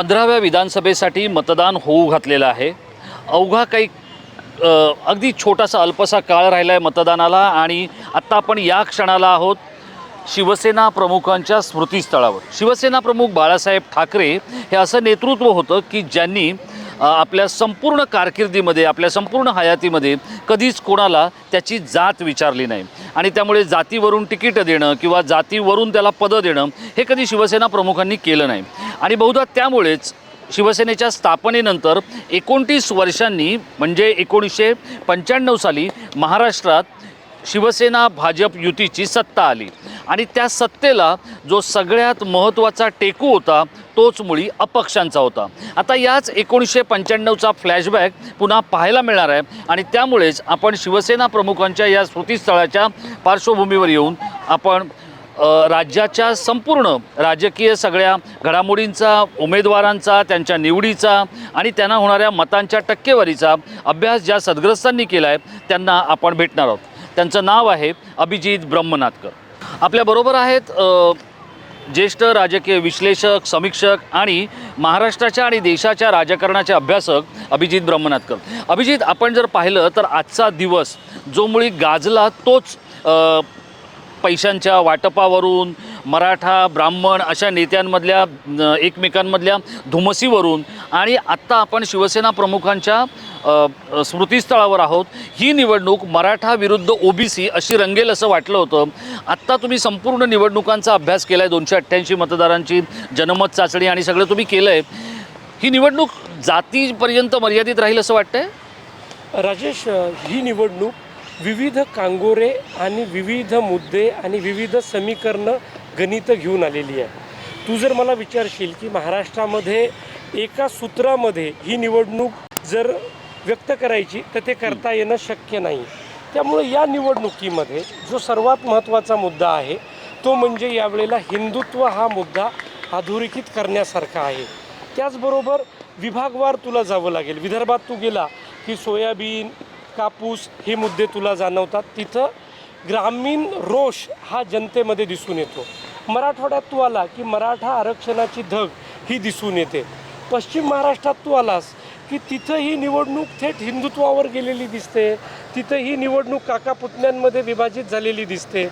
पंधराव्या विधानसभेसाठी मतदान होऊ घातलेलं आहे. अवघा काही अगदी छोटासा अल्पसा काळ राहिला आहे मतदानाला आणि आत्ता आपण या क्षणाला आहोत शिवसेना प्रमुखांच्या स्मृतीस्थळावर. शिवसेना प्रमुख बाळासाहेब ठाकरे हे असं नेतृत्व होतं की ज्यांनी आपल्या संपूर्ण कारकिर्दीमध्ये आपल्या संपूर्ण हयातीमध्ये कधीच कोणाला त्याची जात विचारली नाही. आणि त्यामुळे जातीवरून तिकीटं देणं किंवा जातीवरून त्याला पदं देणं हे कधी शिवसेना प्रमुखांनी केलं नाही. आणि बहुधा त्यामुळेच शिवसेनेच्या स्थापनेनंतर एकोणतीस वर्षांनी म्हणजे एकोणीसशे पंच्याण्णव साली महाराष्ट्रात शिवसेना भाजप युतीची सत्ता आली. आणि त्या सत्तेला जो सगळ्यात महत्त्वाचा टेकू होता तोच मुळी अपक्षांचा होता. आता याच एकोणीसशे पंच्याण्णवचा फ्लॅशबॅक पुन्हा पाहायला मिळणार आहे आणि त्यामुळेच आपण शिवसेना प्रमुखांच्या या स्मृतीस्थळाच्या पार्श्वभूमीवर येऊन आपण राज्याच्या संपूर्ण राजकीय सगळ्या घडामोडींचा उमेदवारांचा त्यांच्या निवडीचा आणि त्यांना होणाऱ्या मतांच्या टक्केवारीचा अभ्यास ज्या सद्ग्रस्तांनी केला आहे त्यांना आपण भेटणार आहोत. त्यांचं नाव आहे अभिजित ब्रह्मनाथकर. आपल्याबरोबर आहेत ज्येष्ठ राजकीय विश्लेषक समीक्षक आणि महाराष्ट्राच्या आणि देशाच्या राजकारणाचे अभ्यासक अभिजित ब्रह्मनाथकर. अभिजित आपण जर पाहिलं तर आजचा दिवस जो मुळी गाजला तोच पैशांच्या वाटपावरून मराठा ब्राह्मण अशा नेत्यांमधल्या एकमेकांमधल्या धुमसीवरून आणि आत्ता आपण शिवसेना प्रमुखांच्या स्मृतीस्थळावर आहोत. ही निवडणूक मराठा विरुद्ध ओबीसी अशी रंगेल असं वाटलं होतं. आत्ता तुम्ही संपूर्ण निवडणुकांचा अभ्यास केला आहे दोनशे अठ्ठ्याऐंशी मतदारांची जनमत चाचणी आणि सगळं तुम्ही केलं आहे ही निवडणूक जातीपर्यंत मर्यादित राहील असं वाटतंय? राजेश ही निवडणूक विविध कांगोरे आणि विविध मुद्दे आणि विविध समीकरणं गणितं घेऊन आलेली आहे. तू जर मला विचारशील की महाराष्ट्रामध्ये एका सूत्रामध्ये ही निवडणूक जर व्यक्त करायची तर ते करता येणं शक्य नाही. त्यामुळे या निवडणुकीमध्ये जो सर्वात महत्त्वाचा मुद्दा आहे तो म्हणजे यावेळेला हिंदुत्व हा मुद्दा अधोरेखित करण्यासारखा आहे. त्याचबरोबर विभागवार तुला जावं लागेल. विदर्भात तू गेला की सोयाबीन कापूस हे मुद्दे तुला जाणवतात. तिथं ग्रामीण रोष हा जनतेमध्ये दिसून येतो. मराठवाड्यात तू आला की मराठा आरक्षणाची धग ही दिसून येते. पश्चिम महाराष्ट्रात तू आलास की तिथं ही निवडणूक थेट हिंदुत्वावर गेलेली दिसते. तिथं ही निवडणूक काका पुतण्यांमध्ये विभाजित झालेली दिसते.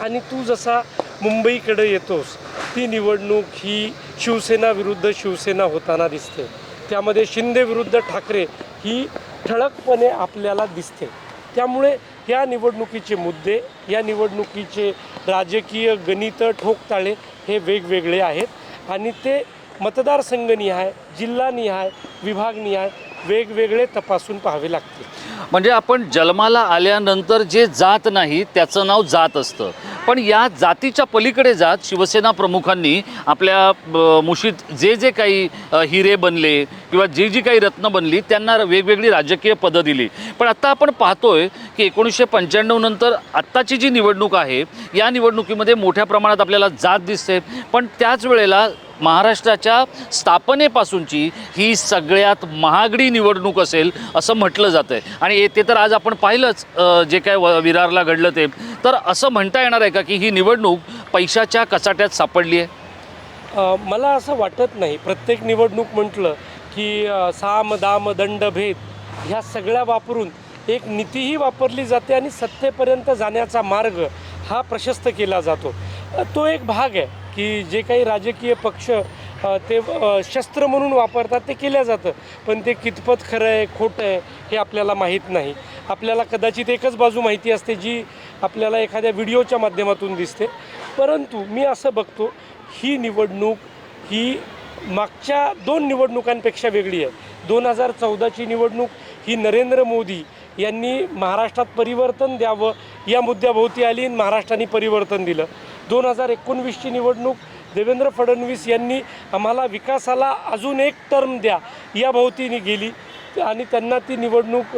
आणि तू जसा मुंबईकडे येतोस ती निवडणूक ही शिवसेना विरुद्ध शिवसेना होताना दिसते. त्यामध्ये शिंदे विरुद्ध ठाकरे ही ठळकपणे आपल्याला दिसते. त्यामुळे या निवडणुकीचे मुद्दे या निवडणुकीचे राजकीय गणित ठोकताळे हे वेगवेगळे आहेत. आणि ते मतदारसंघनिहाय जिल्हानिहाय विभागनिहाय वेगवेगळे तपासून पाहावे लागतील. म्हणजे आपण जन्माला आल्यानंतर जे जात नाही त्याचं नाव जात असतं. पण या जातीच्या पलीकडे जात शिवसेना प्रमुखांनी आपल्या ब मुशीत जे जे काही अ, हिरे बनले किंवा जी जी काही रत्न बनली त्यांना वेगवेगळी राजकीय पदं दिली. पण आत्ता आपण पाहतोय की एकोणीसशे पंच्याण्णव नंतर आत्ताची जी निवडणूक आहे या निवडणुकीमध्ये मोठ्या प्रमाणात आपल्याला जात दिसते. पण त्याच वेळेला महाराष्ट्राच्या स्थापनेपासूनची ही सगळ्यात महागडी निवडणूक असेल असं म्हटलं जातं आहे आणि ते तर आज आपण पाहिलंच जे काय व- विरारला घडलं ते. तर असं म्हणता येणार आहे का की ही निवडणूक पैशाच्या कचाट्यात सापडली आहे? मला असं वाटत नाही. प्रत्येक निवडणूक म्हटलं की साम दाम दंड भेद ह्या सगळ्या वापरून एक नीतीही वापरली जाते आणि सत्तेपर्यंत जाण्याचा मार्ग हा प्रशस्त केला जातो. तो एक भाग आहे. की जे काही राजकीय पक्ष ते शस्त्र म्हणून वापरतात ते केलं जातं. पण ते कितपत खरं आहे खोटं आहे हे आपल्याला माहीत नाही. आपल्याला कदाचित एकच बाजू माहिती असते जी आपल्याला एखाद्या व्हिडिओच्या माध्यमातून दिसते. परंतु मी असं बघतो ही निवडणूक ही मागच्या दोन निवडणुकांपेक्षा वेगळी आहे. दोन हजार चौदाची निवडणूक ही नरेंद्र मोदी यांनी महाराष्ट्रात परिवर्तन द्यावं या मुद्द्याभोवती आली महाराष्ट्राने परिवर्तन दिलं. दोन हजार एकोणवीसची निवडणूक देवेंद्र फडणवीस यांनी आम्हाला विकासाला अजून एक टर्म द्या या भोवतीने गेली. आणि त्यांना ती निवडणूक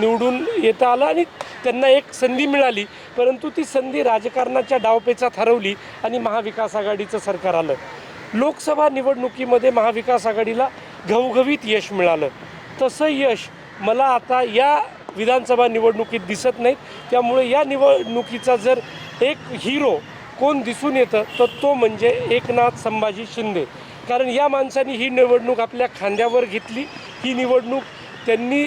निवडून येता आलं आणि त्यांना एक संधी मिळाली. परंतु ती संधी राजकारणाच्या डावपेचात हरवली आणि महाविकास आघाडीचं सरकार आलं. लोकसभा निवडणुकीमध्ये महाविकास आघाडीला घवघवीत यश मिळालं. तसं यश मला आता या विधानसभा निवडणुकीत दिसत नाहीत. त्यामुळे या निवडणुकीचा जर एक हिरो कोण दिसून येतं तर तो म्हणजे एकनाथ संभाजी शिंदे. कारण या माणसांनी ही निवडणूक आपल्या खांद्यावर घेतली. ही निवडणूक त्यांनी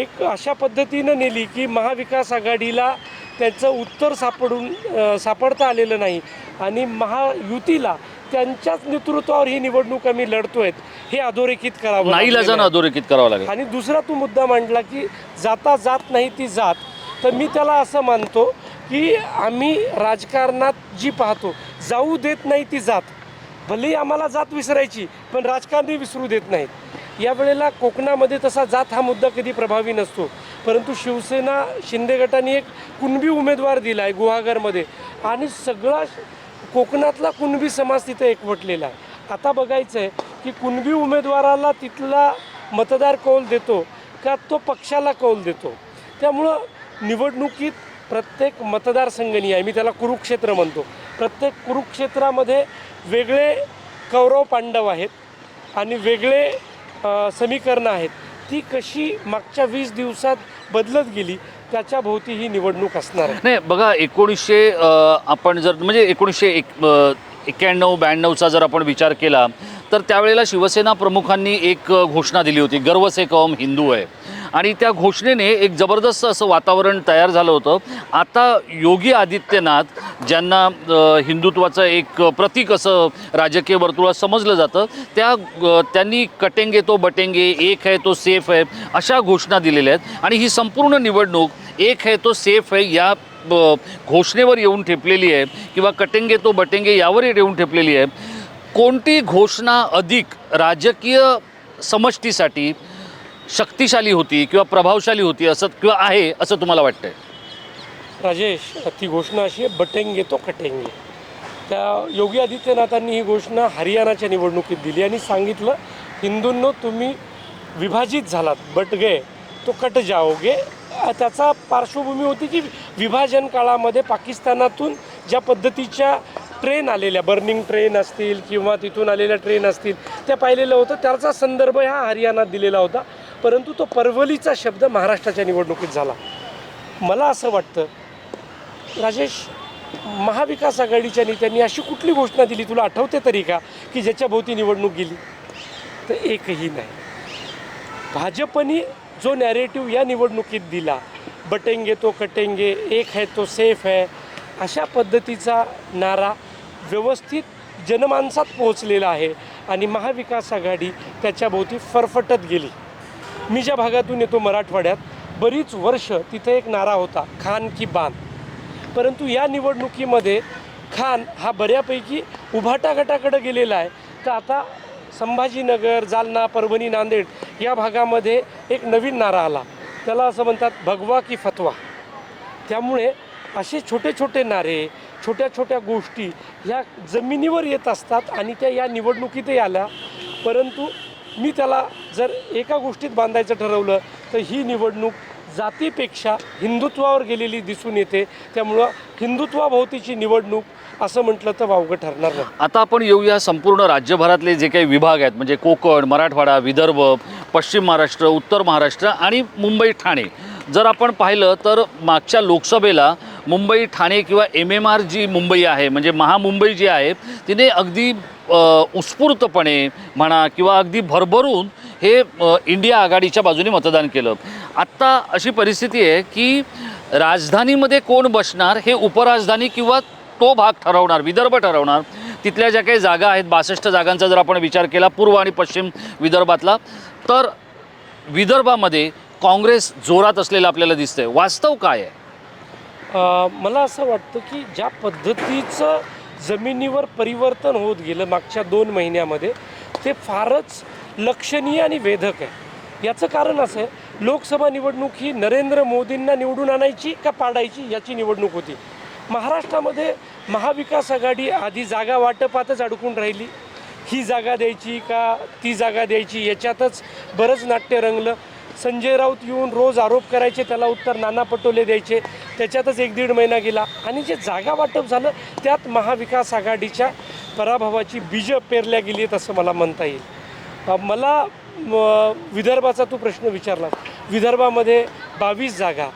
एक अशा पद्धतीनं नेली की महाविकास आघाडीला त्याचं उत्तर सापडून सापडता आलेलं नाही. आणि महायुतीला त्यांच्याच नेतृत्वावर ही निवडणूक आम्ही लढतोय हे अधोरेखित करावं नाही. अधोरेखित करावं लागेल. आणि दुसरा तू मुद्दा मांडला की जाता जात नाही ती जात. तर मी त्याला असं मानतो की आम्ही राजकारणात जी पाहतो जाऊ देत नाही ती जात. भलेही आम्हाला जात विसरायची पण राजकारणी विसरू देत नाहीत. यावेळेला कोकणामध्ये तसा जात हा मुद्दा कधी प्रभावी नसतो. परंतु शिवसेना शिंदे गटाने एक कुणबी उमेदवार दिला आहे गुहागरमध्ये. आणि सगळा कोकणातला कुणबी समाज तिथे एकवटलेला आहे. आता बघायचं आहे की कुणबी उमेदवाराला तिथला मतदार कौल देतो का तो पक्षाला कौल देतो? त्यामुळं निवडणुकीत प्रत्येक मतदारसंघनी आहे मी त्याला कुरुक्षेत्र म्हणतो. प्रत्येक कुरुक्षेत्रामध्ये वेगळे कौरव पांडव आहेत आणि वेगळे समीकरणं आहेत. ती कशी मागच्या वीस दिवसात बदलत गेली त्याच्या भोवती ही निवडणूक असणार आहे. नाही बघा एकोणीसशे आपण जर म्हणजे एकोणीसशे एक एक्क्याण्णव ब्याण्णवचा जर आपण विचार केला तर त्यावेळेला शिवसेना प्रमुखांनी एक घोषणा दिली होती गर्व से कौम हिंदू आहे आणि त्या घोषणेने एक जबरदस्त असं वातावरण तयार झालं होतं. आता योगी आदित्यनाथ ज्यांना हिंदुत्वाचं एक प्रतीक असं राजकीय वर्तुळात समजलं जातं त्या त्यांनी कटेंगे तो बटेंगे एक है तो सेफ आहे अशा घोषणा दिलेल्या आहेत. आणि ही संपूर्ण निवडणूक एक है तो सेफ आहे या घोषणेवर येऊन ठेपलेली आहे किंवा कटेंगे तो बटेंगे यावर येऊन ठेपलेली आहे. कोणती घोषणा अधिक राजकीय समष्टीसाठी शक्तिशाली होती किंवा प्रभावशाली होती असं किंवा आहे असं तुम्हाला वाटतंय? राजेश ती घोषणा अशी आहे बटेंगे तो कटेंगे. त्या योगी आदित्यनाथांनी ही घोषणा हरियाणाच्या निवडणुकीत दिली आणि सांगितलं हिंदूंनो तुम्ही विभाजित झालात बट गे तो कट जाओगे त्याचा पार्श्वभूमी होती की विभाजन काळामध्ये पाकिस्तानातून ज्या पद्धतीच्या ट्रेन आलेल्या बर्निंग ट्रेन असतील किंवा तिथून आलेल्या ट्रेन असतील त्या पाहिलेलं होतं त्याचा संदर्भ हा हरियाणात दिलेला होता. परंतु तो परवलीचा शब्द महाराष्ट्राच्या निवडणुकीत झाला. मला असं वाटतं राजेश महाविकास आघाडीच्या नेत्यांनी अशी कुठली घोषणा दिली तुला आठवते तरी का की ज्याच्याभोवती निवडणूक गेली? तर एकही नाही. भाजपने जो नॅरेटिव्ह या निवडणुकीत दिला बटेंगे तो कटेंगे एक है तो सेफ है अशा पद्धतीचा नारा व्यवस्थित जनमानसात पोहोचलेला आहे आणि महाविकास आघाडी त्याच्याभोवती फरफटत गेली. मी ज्या भागातून येतो मराठवाड्यात बरीच वर्ष तिथे एक नारा होता खान की बान. परंतु या निवडणुकीमध्ये खान हा बऱ्यापैकी उभाटा गटाकडे गेलेला आहे. तर आता संभाजीनगर जालना परभणी नांदेड या भागामध्ये एक नवीन नारा आला. त्याला असं म्हणतात भगवा की फतवा. त्यामुळे असे छोटे छोटे नारे छोट्या छोट्या गोष्टी ह्या जमिनीवर येत असतात आणि त्या या निवडणुकीतही आल्या. परंतु मी त्याला जर एका गोष्टीत बांधायचं ठरवलं तर ही निवडणूक जातीपेक्षा हिंदुत्वावर गेलेली दिसून येते. त्यामुळं हिंदुत्वाभोवतीची निवडणूक असं म्हटलं तर वावगं ठरणार नाही. आता आपण येऊया संपूर्ण राज्यभरातले जे काही विभाग आहेत म्हणजे कोकण मराठवाडा विदर्भ पश्चिम महाराष्ट्र उत्तर महाराष्ट्र आणि मुंबई ठाणे. जर आपण पाहिलं तर मागच्या लोकसभेला मुंबई ठाणे किंवा एम एम आर जी मुंबई आहे म्हणजे महामुंबई जी आहे तिने अगदी उत्स्फूर्तपणे म्हणा किंवा अगदी भरभरून हे इंडिया आघाडीच्या बाजूने मतदान केलं. आत्ता अशी परिस्थिती आहे की राजधानीमध्ये कोण बसणार हे उपराजधानी किंवा तो भाग ठरवणार विदर्भ ठरवणार तिथल्या ज्या काही जागा आहेत बासष्ट जागांचा जर आपण विचार केला पूर्व आणि पश्चिम विदर्भातला तर विदर्भामध्ये काँग्रेस जोरात असलेलं आपल्याला दिसतंय. वास्तव काय आहे? मला असं वाटतं की ज्या पद्धतीचं जमिनीवर परिवर्तन होत गेलं मागच्या दोन महिन्यामध्ये ते फारच लक्षणीय आणि वेधक आहे. याचं कारण असं आहे लोकसभा निवडणूक ही नरेंद्र मोदींना निवडून आणायची का पाडायची याची निवडणूक होती. महाराष्ट्रामध्ये महाविकास आघाडी आधी जागा वाटपातच अडकून राहिली. ही जागा द्यायची का ती जागा द्यायची याच्यातच बरंच नाट्य रंगलं. संजय राऊत येऊन रोज आरोप करायचे त्याला उत्तर नाना पटोले द्यायचे. त्याच्यातच एक दीड महिना गेला. आणि जे जागा वाटप झालं त्यात महाविकास आघाडीच्या पराभवाची बीजं पेरल्या गेली आहेत असं मला म्हणता येईल. मला म, विदर्भाचा तू प्रश्न विचारला. विदर्भामध्ये बावीस जागा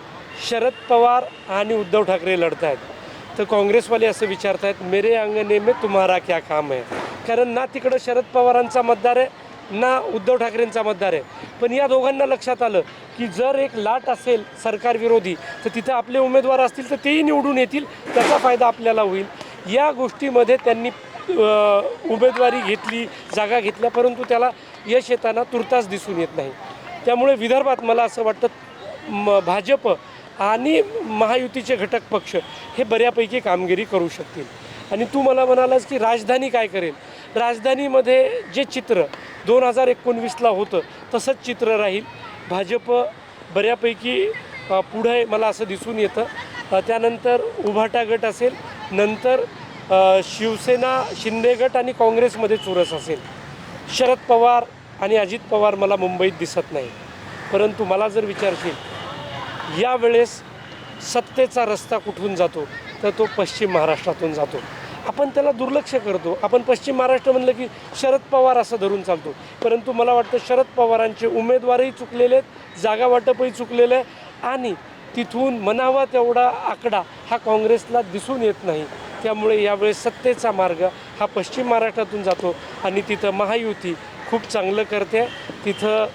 शरद पवार आणि उद्धव ठाकरे लढत आहेत तर काँग्रेसवाले असं आहेत मेरे अंगने में तुम्हारा क्या काम आहे कारण ना तिकडं शरद पवारांचा मतदार आहे ना उद्धव ठाकरेंचा मतदार आहे. पण या दोघांना लक्षात आलं की जर एक लाट असेल सरकारविरोधी तर तिथं आपले उमेदवार असतील तर तेही निवडून येतील त्याचा फायदा आपल्याला होईल. या गोष्टीमध्ये त्यांनी उमेदवारी घेतली जागा घेतल्या परंतु त्याला यश येताना तुर्तास दिसून येत नाही. त्यामुळे विदर्भात मला असं वाटतं म भाजप आणि महायुतीचे घटक पक्ष हे बऱ्यापैकी कामगिरी करू शकतील. आणि तू मला म्हणालास की राजधानी काय करेल? राजधानीमध्ये जे चित्र दोन हजार एकोणवीसला होतं. तसंच चित्र राहील. भाजप बऱ्यापैकी पुढं आहे मला असं दिसून येतं. त्यानंतर उभाटा गट असेल. नंतर शिवसेना शिंदे गट आणि काँग्रेसमध्ये चुरस असेल. शरद पवार आणि अजित पवार मला मुंबईत दिसत नाही. परंतु मला जर विचारशील यावेळेस सत्तेचा रस्ता कुठून जातो? तर तो पश्चिम महाराष्ट्रातून जातो. आपण त्याला दुर्लक्ष करतो. आपण पश्चिम महाराष्ट्र म्हणलं की शरद पवार असं धरून चालतो. परंतु मला वाटतं शरद पवारांचे उमेदवारही चुकलेले आहेत जागा वाटपही चुकलेलं आहे आणि तिथून म्हणावा तेवढा आकडा हा काँग्रेसला दिसून येत नाही. त्यामुळे यावेळेस सत्तेचा मार्ग हा पश्चिम महाराष्ट्रातून जातो आणि तिथं महायुती खूप चांगलं करते. तिथं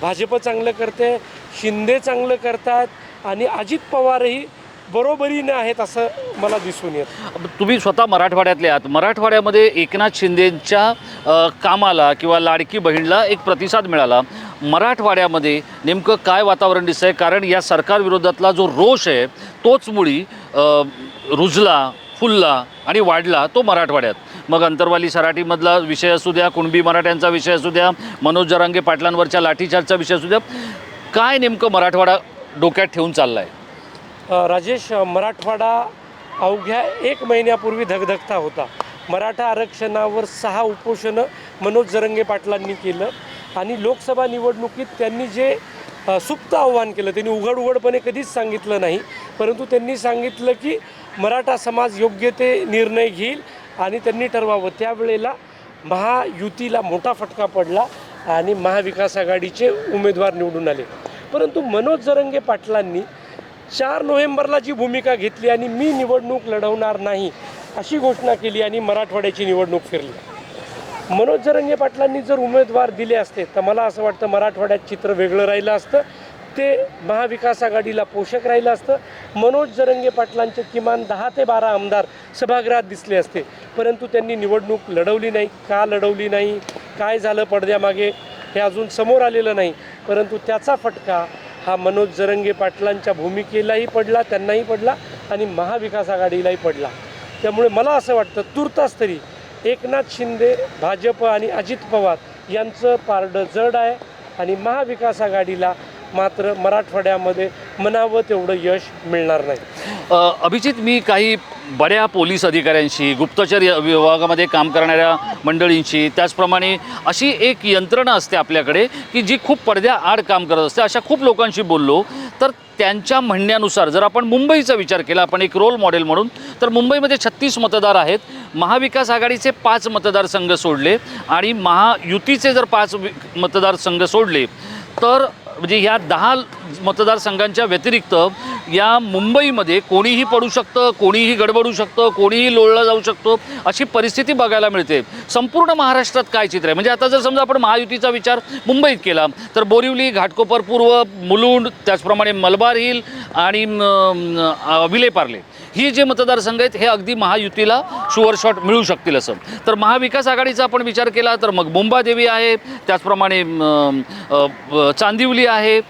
भाजप चांगलं करते शिंदे चांगलं करतात आणि अजित पवारही बरोबरीने आहेत असं मला दिसून येत. तुम्ही स्वतः मराठवाड्यातले आहात. मराठवाड्यामध्ये एकनाथ शिंदेंच्या कामाला किंवा लाडकी बहीणला एक प्रतिसाद मिळाला. मराठवाड्यामध्ये नेमकं काय वातावरण दिसतं आहे कारण या सरकारविरोधातला जो रोष आहे तोच मुळी रुजला फुलला आणि वाढला तो मराठवाड्यात. मग अंतरवाली सराटीमधला विषय असू द्या कुणबी मराठ्यांचा विषय असू द्या मनोज जरांगे पाटलांवरच्या लाठीचार्जचा विषय असू द्या काय नेमकं मराठवाडा डोक्यात ठेवून चालला आहे राजेश मराठवाडा अवघ्या एक महिन्यापूर्वी धगधगता होता. मराठा आरक्षणावर सहा उपोषणं मनोज जरंगे पाटलांनी केलं आणि लोकसभा निवडणुकीत त्यांनी जे सुप्त आव्हान केलं त्यांनी उघड उघडपणे कधीच सांगितलं नाही परंतु त्यांनी सांगितलं की मराठा समाज योग्य ते निर्णय घेईल आणि त्यांनी ठरवावं. त्यावेळेला महायुतीला मोठा फटका पडला आणि महाविकास आघाडीचे उमेदवार निवडून आले. परंतु मनोज जरंगे पाटलांनी चार नोव्हेंबरला जी भूमिका घेतली आणि मी निवडणूक लढवणार नाही अशी घोषणा केली आणि मराठवाड्याची निवडणूक फिरली. मनोज जरंगे पाटलांनी जर उमेदवार दिले असते तर मला असं वाटतं मराठवाड्यात चित्र वेगळं राहिलं असतं ते महाविकास आघाडीला पोषक राहिलं असतं. मनोज जरंगे पाटलांचे किमान दहा ते बारा आमदार सभागृहात दिसले असते परंतु त्यांनी निवडणूक लढवली नाही. का लढवली नाही? काय झालं पडद्यामागे? हे अजून समोर आलेलं नाही परंतु त्याचा फटका हा मनोज जरंगे पाटलांच्या भूमिकेलाही पडला त्यांनाही पडला आणि महाविकास आघाडीलाही पडला. त्यामुळे मला असं वाटतं तुर्तास तरी एकनाथ शिंदे भाजप आणि अजित पवार यांचं पारडं जड आहे आणि महाविकास आघाडीला मात्र मराठवाड्यामध्ये म्हणावं तेवढं यश मिळणार नाही. अभिजित मी काही बड्या पोलीस अधिकाऱ्यांशी गुप्तचर विभागामध्ये काम करणाऱ्या मंडळींशी त्याचप्रमाणे अशी एक यंत्रणा असते आपल्याकडे की जी खूप पडद्याआड काम करत असते. अशा खूप लोकांशी बोललो तर त्यांच्या म्हणण्यानुसार जर आपण मुंबईचा विचार केला आपण एक रोल मॉडेल म्हणून तर मुंबईमध्ये छत्तीस मतदार आहेत. महाविकास आघाडीचे पाच मतदारसंघ सोडले आणि महायुतीचे जर पाच वि- मतदारसंघ सोडले तर म्हणजे ह्या दहा मतदारसंघांच्या व्यतिरिक्त या मुंबईमध्ये कोणीही पडू शकतं कोणीही गडबडू शकतं कोणीही लोळलं जाऊ शकतो अशी परिस्थिती बघायला मिळते. संपूर्ण महाराष्ट्रात काय चित्र आहे? म्हणजे आता जर समजा आपण महायुतीचा विचार मुंबईत केला तर बोरिवली घाटकोपर पूर्व मुलुंड त्याचप्रमाणे मलबार हिल आणि म, विलेपार्ले. ही जे मतदारसंघ आहेत हे अगदी महायुतीला शुअर शॉट मिळू शकतील असं. तर महाविकास आघाडीचा आपण विचार केला तर मग मुंबादेवी आहे त्याचप्रमाणे चांदिवली आहे.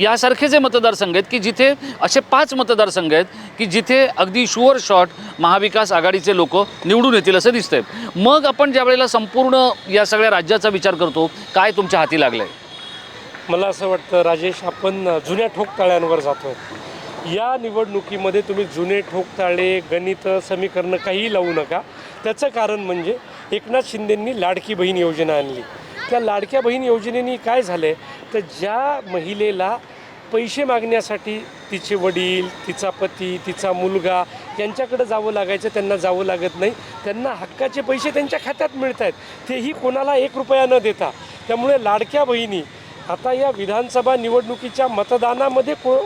यासारखे जे मतदारसंघ आहेत की जिथे असे पाच मतदारसंघ आहेत की जिथे अगदी शुअर शॉट महाविकास आघाडीचे लोक निवडून येतील असं दिसतंय. मग आपण ज्या वेळेला संपूर्ण या सगळ्या राज्याचा विचार करतो काय तुमच्या हाती लागलं आहे मला असं वाटतं राजेश आपण जुन्या ठोकताळ्यांवर जातो या निवडणुकीमध्ये तुम्ही जुने ठोकताळे गणित समीकरणं काहीही लावू नका. त्याचं कारण म्हणजे एकनाथ शिंदेंनी लाडकी बहीण योजना आणली. त्या लाडक्या बहीण योजनेने काय झालं आहे तर ज्या महिलेला पैसे मागण्यासाठी तिचे वडील तिचा पती तिचा मुलगा यांच्याकडे जावं लागायचं त्यांना जावं लागत नाही. त्यांना हक्काचे पैसे त्यांच्या खात्यात मिळत आहेत तेही कोणाला एक रुपया न देता. त्यामुळे लाडक्या बहिणी आता या विधानसभा निवडणुकीच्या मतदानामध्ये को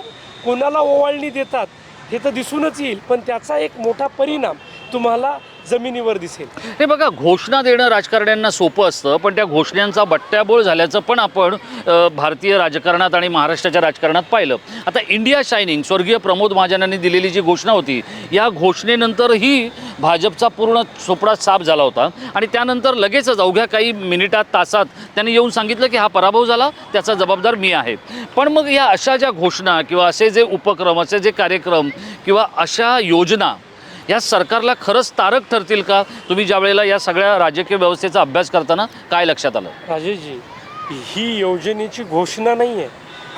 कोणाला ओवाळणी देतात हे तर दिसूनच येईल पण त्याचा एक मोठा परिणाम तुम्हाला जमिनीवर दिसेल. हे बघा घोषणा देणं राजकारण्यांना सोपं असतं पण त्या घोषणांचा बट्ट्याबोळ झाल्याचं पण आपण अ, भारतीय राजकारणात आणि महाराष्ट्राच्या राजकारणात पाहिलं. आता इंडिया शायनिंग स्वर्गीय प्रमोद महाजनांनी दिलेली जी घोषणा होती या घोषणेनंतरही भाजपचा पूर्ण चोपडा साफ झाला होता. आणि त्यानंतर लगेचच अवघ्या काही मिनिटात तासात त्यांनी येऊन सांगितलं की हा पराभव झाला त्याचा जबाबदार मी आहे. पण मग या अशा ज्या घोषणा किंवा असे जे उपक्रम असे जे कार्यक्रम किंवा अशा योजना या सरकारला खरंच तारक ठरतील का? तुम्ही ज्या वेळेला या सगळ्या राजकीय व्यवस्थेचा अभ्यास करताना काय लक्षात आलं? राजेशजी ही योजनेची घोषणा नाही आहे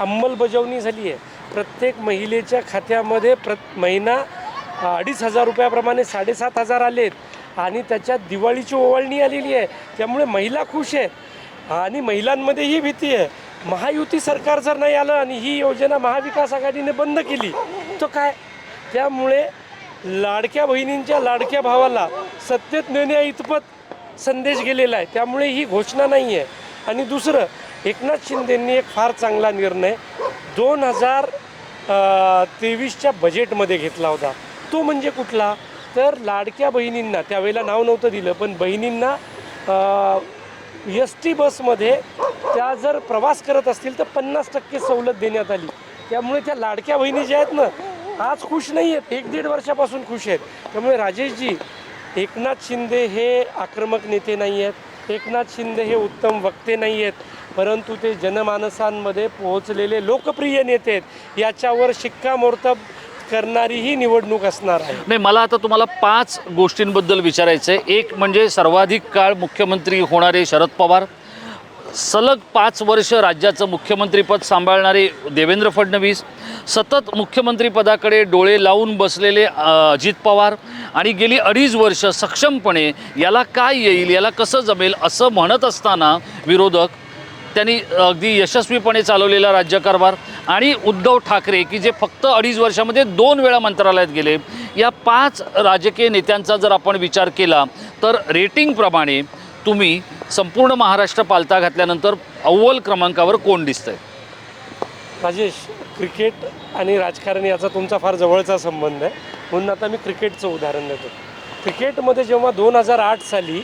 अंमलबजावणी झाली आहे प्रत्येक महिलेच्या खात्यामध्ये प्र महिना अडीच हजार रुपयाप्रमाणे साडेसात हजार आलेत आणि त्याच्यात दिवाळीची ओवाळणी आलेली आहे. त्यामुळे महिला खुश आहे आणि महिलांमध्ये ही भीती आहे. महायुती सरकार जर नाही आलं आणि ही योजना महाविकास आघाडीने बंद केली तर काय? त्यामुळे लाडक्या बहिणींच्या लाडक्या भावाला सत्तेत नेण्या इतपत संदेश गेलेला आहे. त्यामुळे ही घोषणा नाही आहे. आणि दुसरं एकनाथ शिंदेंनी एक फार चांगला निर्णय दोन हजार तेवीसच्या बजेटमध्ये घेतला होता. तो म्हणजे कुठला? तर लाडक्या बहिणींना त्यावेळेला नाव नव्हतं दिलं पण बहिणींना एस टी बसमध्ये त्या जर प्रवास करत असतील तर पन्नास टक्के सवलत देण्यात आली. त्यामुळे त्या लाडक्या बहिणी ज्या आहेत ना आज खुश नाही आहेत. एक दीड वर्षापासून खुश आहेत. त्यामुळे राजेशजी एकनाथ शिंदे हे आक्रमक नेते नाही आहेत. एकनाथ शिंदे हे उत्तम वक्ते नाही आहेत. परंतु ते जनमानसांमध्ये पोहोचलेले लोकप्रिय नेते आहेत. याच्यावर शिक्कामोर्तब करणारी ही निवडणूक असणार आहे. नाही मला आता तुम्हाला पाच गोष्टींबद्दल विचारायचं आहे एक म्हणजे सर्वाधिक काळ मुख्यमंत्री होणारे शरद पवार सलग पाच वर्ष राज्याचं मुख्यमंत्रीपद सांभाळणारे देवेंद्र फडणवीस सतत मुख्यमंत्रीपदाकडे डोळे लावून बसलेले अजित पवार आणि गेली अडीच वर्ष सक्षमपणे याला काय येईल याला कसं जमेल असं म्हणत असताना विरोधक त्यांनी अगदी यशस्वीपणे चालवलेला राज्यकारभार आणि उद्धव ठाकरे की जे फक्त अडीच वर्षामध्ये दोन वेळा मंत्रालयात गेले. या पाच राजकीय नेत्यांचा जर आपण विचार केला तर रेटिंगप्रमाणे तुम्ही संपूर्ण महाराष्ट्र पालथा घातल्यानंतर अव्वल क्रमांकावर कोण दिसतंय? राजेश क्रिकेट आणि राजकारण याचा तुमचा फार जवळचा संबंध आहे. म्हणून आता मी क्रिकेटचं उदाहरण देतो. क्रिकेटमध्ये जेव्हा दोन हजार आठ साली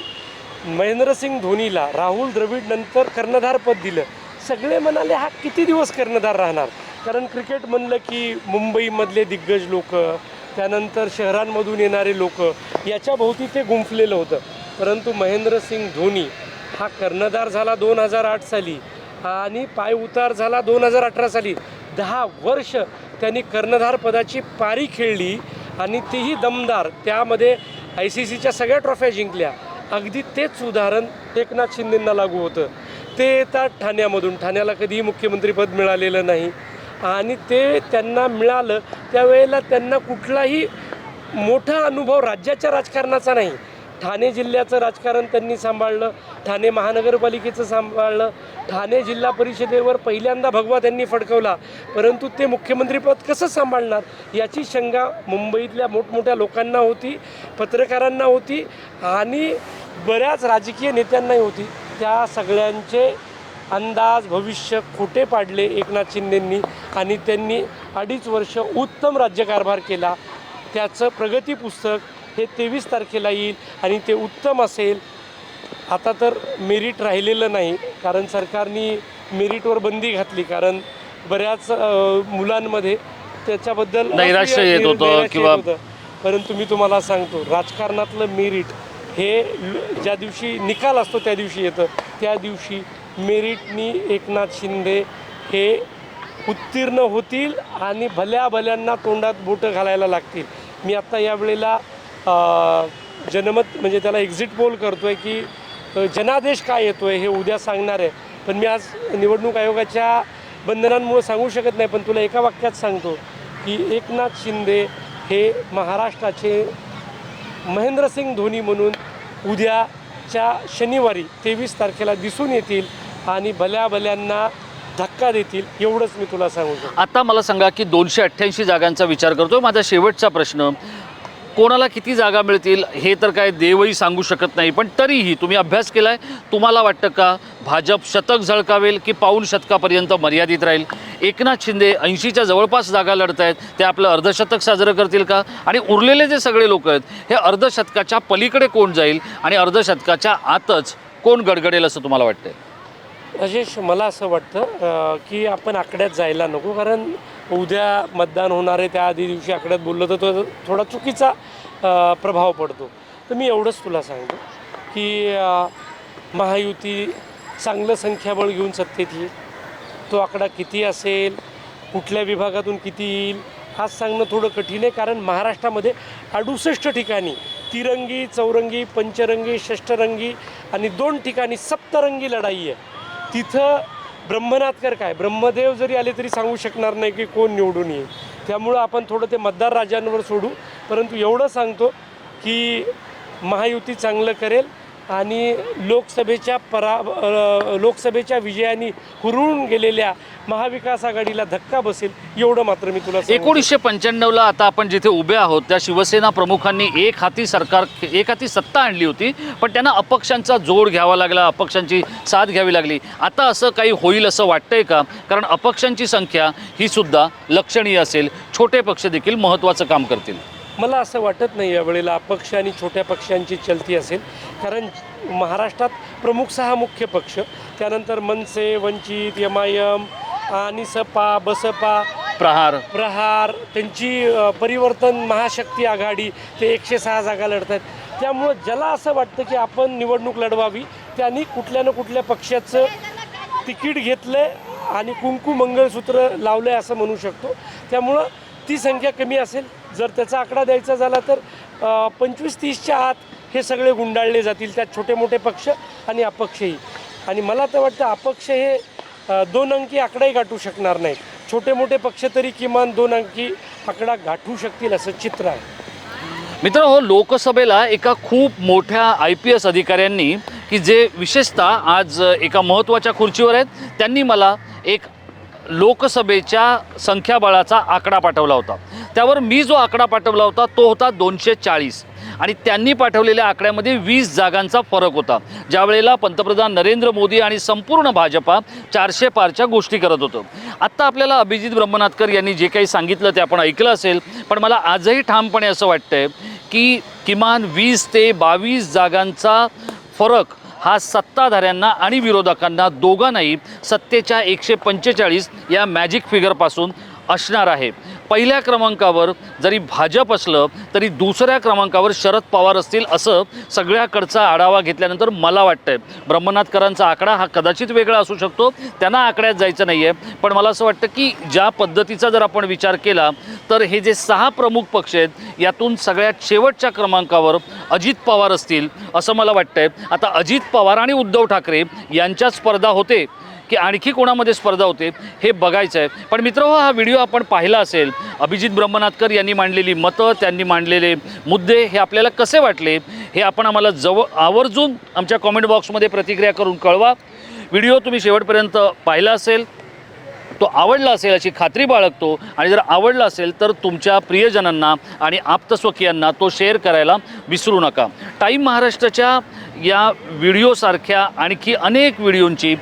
महेंद्रसिंग धोनीला राहुल द्रविड नंतर कर्णधारपद दिलं सगळे म्हणाले हा किती दिवस कर्णधार राहणार? कारण क्रिकेट म्हणलं की मुंबईमधले दिग्गज लोक त्यानंतर शहरांमधून येणारे लोक याच्या भोवती ते गुंफलेलं होतं. परंतु महेंद्रसिंग धोनी हा कर्णधार झाला दोन हजार आठ साली आणि पाय उतार झाला दोन हजार अठरा साली. दहा वर्ष त्यांनी कर्णधार पदाची पारी खेळली आणि तीही दमदार. त्यामध्ये आय सी सीच्या सगळ्या ट्रॉफ्या जिंकल्या. अगदी तेच उदाहरण एकनाथ शिंदेंना लागू होतं. ते येतात ठाण्यामधून. ठाण्याला कधीही मुख्यमंत्रीपद मिळालेलं नाही. आणि ते त्यांना मिळालं त्यावेळेला त्यांना कुठलाही मोठा अनुभव राज्याच्या राजकारणाचा नाही. ठाणे जिल्ह्याचं राजकारण त्यांनी सांभाळलं ठाणे महानगरपालिकेचं सांभाळलं ठाणे जिल्हा परिषदेवर पहिल्यांदा भगवा त्यांनी फडकवला. परंतु ते मुख्यमंत्रीपद कसं सांभाळणार? याची शंका मुंबईतल्या मोठमोठ्या लोकांना होती पत्रकारांना होती आणि बऱ्याच राजकीय नेत्यांनाही होती. त्या सगळ्यांचे अंदाज भविष्य खोटे पाडले एकनाथ शिंदेंनी आणि त्यांनी अडीच वर्ष उत्तम राज्यकारभार केला. त्याचं प्रगती पुस्तक हे तेवीस तारखेला येईल आणि ते उत्तम असेल. आता तर मेरिट राहिलेलं नाही कारण सरकारने मेरिटवर बंदी घातली कारण बऱ्याच मुलांमध्ये त्याच्याबद्दल नैराश्य येत होतं किंवा-. परंतु मी तुम्हाला सांगतो राजकारणातलं मेरिट हे ज्या दिवशी निकाल असतो त्या दिवशी येतं. त्या दिवशी मेरिटनी एकनाथ शिंदे हे उत्तीर्ण होतील आणि भल्या भल्यांना तोंडात बोटं घालायला लागतील. मी आत्ता यावेळेला जनमत म्हणजे त्याला एक्झिट पोल करतो आहे की जनादेश काय येतो आहे हे उद्या सांगणार आहे. पण मी आज निवडणूक आयोगाच्या बंधनांमुळे सांगू शकत नाही पण तुला एका वाक्यात सांगतो की एकनाथ शिंदे हे महाराष्ट्राचे महेंद्रसिंग धोनी म्हणून उद्याच्या शनिवारी तेवीस तारखेला दिसून येतील आणि भल्या भल्यांना धक्का देतील एवढंच मी तुला सांगू शकतो. आता मला सांगा की दोनशे अठ्ठ्याऐंशी जागांचा विचार करतो माझा शेवटचा प्रश्न कोणाला किती जागा मिळतील हे तर काय देवही सांगू शकत नाही. पण तरीही तुम्ही अभ्यास केला आहे तुम्हाला वाटतं का भाजप शतक झळकावेल की पाऊल शतकापर्यंत मर्यादित राहील? एकनाथ शिंदे ऐंशीच्या जवळपास जागा लढत आहेत ते आपलं अर्धशतक साजरं करतील का? आणि उरलेले जे सगळे लोक आहेत हे अर्धशतकाच्या पलीकडे कोण जाईल आणि अर्धशतकाच्या आतच कोण गडगडेल असं तुम्हाला वाटतंय? राजेश मला असं वाटतं की आपण आकड्यात जायला नको कारण उद्या मतदान होणार आहे त्या आधी दिवशी आकड्यात बोललं तर तो थोडा चुकीचा प्रभाव पडतो. तर मी एवढंच तुला सांगतो की महायुती चांगलं संख्याबळ घेऊन सत्तेत येईल. तो आकडा किती असेल कुठल्या विभागातून किती येईल आज सांगणं थोडं कठीण आहे कारण महाराष्ट्रामध्ये अडुसष्ट ठिकाणी तिरंगी चौरंगी पंचरंगी षष्टरंगी आणि दोन ठिकाणी सप्तरंगी लढाई आहे. तिथं ब्रह्मनाथकर काय? ब्रह्मदेव जरी आले तरी सांगू शकणार नाही की कोण निवडून येईल. त्यामुळं आपण थोडं ते मतदार राजांवर सोडू. परंतु एवढं सांगतो की महायुती चांगलं करेल. आणि लोकसभेच्या परा लोकसभेच्या विजयाने हुरळून गेलेल्या महाविकास आघाडीला धक्का बसेल एवढं मात्र मी तुला एकोणीसशे पंच्याण्णवला आता आपण जिथे उभे आहोत त्या शिवसेना प्रमुखांनी एक हाती सरकार एक हाती सत्ता आणली होती पण त्यांना अपक्षांचा जोड घ्यावा लागला अपक्षांची साथ घ्यावी लागली. आता असं काही होईल असं वाटतंय का? कारण अपक्षांची संख्या ही सुद्धा लक्षणीय असेल. छोटे पक्ष देखील महत्त्वाचं काम करतील. मला असं वाटत नाही यावेळेला अपक्ष आणि छोट्या पक्षांची चलती असेल. कारण महाराष्ट्रात प्रमुख सहा मुख्य पक्ष त्यानंतर MNS Vanchit M I M आणि सपा बसपा प्रहार. प्रहार त्यांची परिवर्तन महाशक्ती आघाडी ते एकशे सहा जागा लढत आहेत त्यामुळं ज्याला असं वाटतं की आपण निवडणूक लढवावी त्यांनी कुठल्या ना कुठल्या पक्षाचं तिकीट घेतलं आहे आणि कुंकू मंगळसूत्र लावलं आहे असं म्हणू शकतो. त्यामुळं ती संख्या कमी असेल. जर त्याचा आकडा द्यायचा झाला तर पंचवीस तीसच्या आत हे सगळे गुंडाळले जातील त्यात छोटे मोठे पक्ष आणि अपक्षही. आणि मला तर वाटतं अपक्ष हे दोन अंकी आकडाही गाठू शकणार नाहीत. छोटे मोठे पक्ष तरी किमान दोन अंकी आकडा गाठू शकतील असं चित्र आहे. मित्र हो लोकसभेला एका खूप मोठ्या आय पी एस अधिकाऱ्यांनी की जे विशेषतः आज एका महत्त्वाच्या खुर्चीवर आहेत त्यांनी मला एक लोकसभेच्या संख्याबळाचा आकडा पाठवला होता. त्यावर मी जो आकडा पाठवला होता तो होता दोनशे चाळीस. आणि त्यांनी पाठवलेल्या आकड्यामध्ये वीस जागांचा फरक होता. ज्यावेळेला पंतप्रधान नरेंद्र मोदी आणि संपूर्ण भाजपा चारशे पारच्या गोष्टी करत होतं. आत्ता आपल्याला अभिजित ब्रह्मनाथकर यांनी जे काही सांगितलं ते आपण ऐकलं असेल पण मला आजही ठामपणे असं वाटतंय की किमान वीस ते बावीस जागांचा फरक हा सत्ताधाऱ्यांना आणि विरोधकांना दोघांनाही सत्तेच्या एकशे पंचेचाळीस या मॅजिक फिगरपासून असणार आहे. पहिल्या क्रमांकावर जरी भाजप असलं तरी दुसऱ्या क्रमांकावर शरद पवार असतील असं सगळ्याकडचा आढावा घेतल्यानंतर मला वाटतंय. ब्रह्मनाथकरांचा आकडा हा कदाचित वेगळा असू शकतो. त्यांना आकड्यात जायचं नाही आहे पण मला असं वाटतं की ज्या पद्धतीचा जर आपण विचार केला तर हे जे सहा प्रमुख पक्ष आहेत यातून सगळ्यात शेवटच्या क्रमांकावर अजित पवार असतील असं मला वाटतंय. आता अजित पवार आणि उद्धव ठाकरे यांच्या स्पर्धा होते. की आणखी कोणामध्ये स्पर्धा होते हे बघायचं आहे. पण मित्र हा व्हिडिओ आपण पाहिला असेल अभिजित ब्रह्मनाथकर यांनी मांडलेली मतं त्यांनी मांडलेले मुद्दे हे आपल्याला कसे वाटले हे आपण आम्हाला जवळ आवर्जून आमच्या कॉमेंट बॉक्समध्ये प्रतिक्रिया करून कळवा. व्हिडिओ तुम्ही शेवटपर्यंत पाहिला असेल तो आवडला असेल अशी खात्री बाळगतो. आणि जर आवडला असेल तर तुमच्या प्रियजनांना आणि आप्तस्वकीयांना तो शेअर करायला विसरू नका. टाईम महाराष्ट्राच्या या व्हिडिओसारख्या आणखी अनेक व्हिडिओंची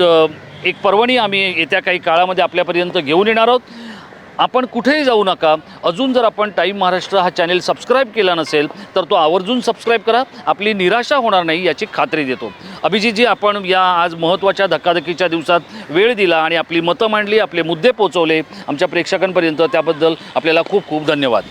एक पर्वणी आम्ही येत्या काही काळामध्ये आपल्यापर्यंत घेऊन येणार आहोत. आपण कुठेही जाऊ नका. अजून जर आपण टाईम महाराष्ट्र हा चॅनेल सबस्क्राईब केला नसेल तर तो आवर्जून सबस्क्राईब करा. आपली निराशा होणार नाही याची खात्री देतो. अभिजितजी आपण या आज महत्त्वाच्या धक्काधक्कीच्या दिवसात वेळ दिला आणि आपली मतं मांडली आपले मुद्दे पोचवले. आमच्या प्रेक्षकांपर्यंत त्याबद्दल आपल्याला खूप खूप धन्यवाद.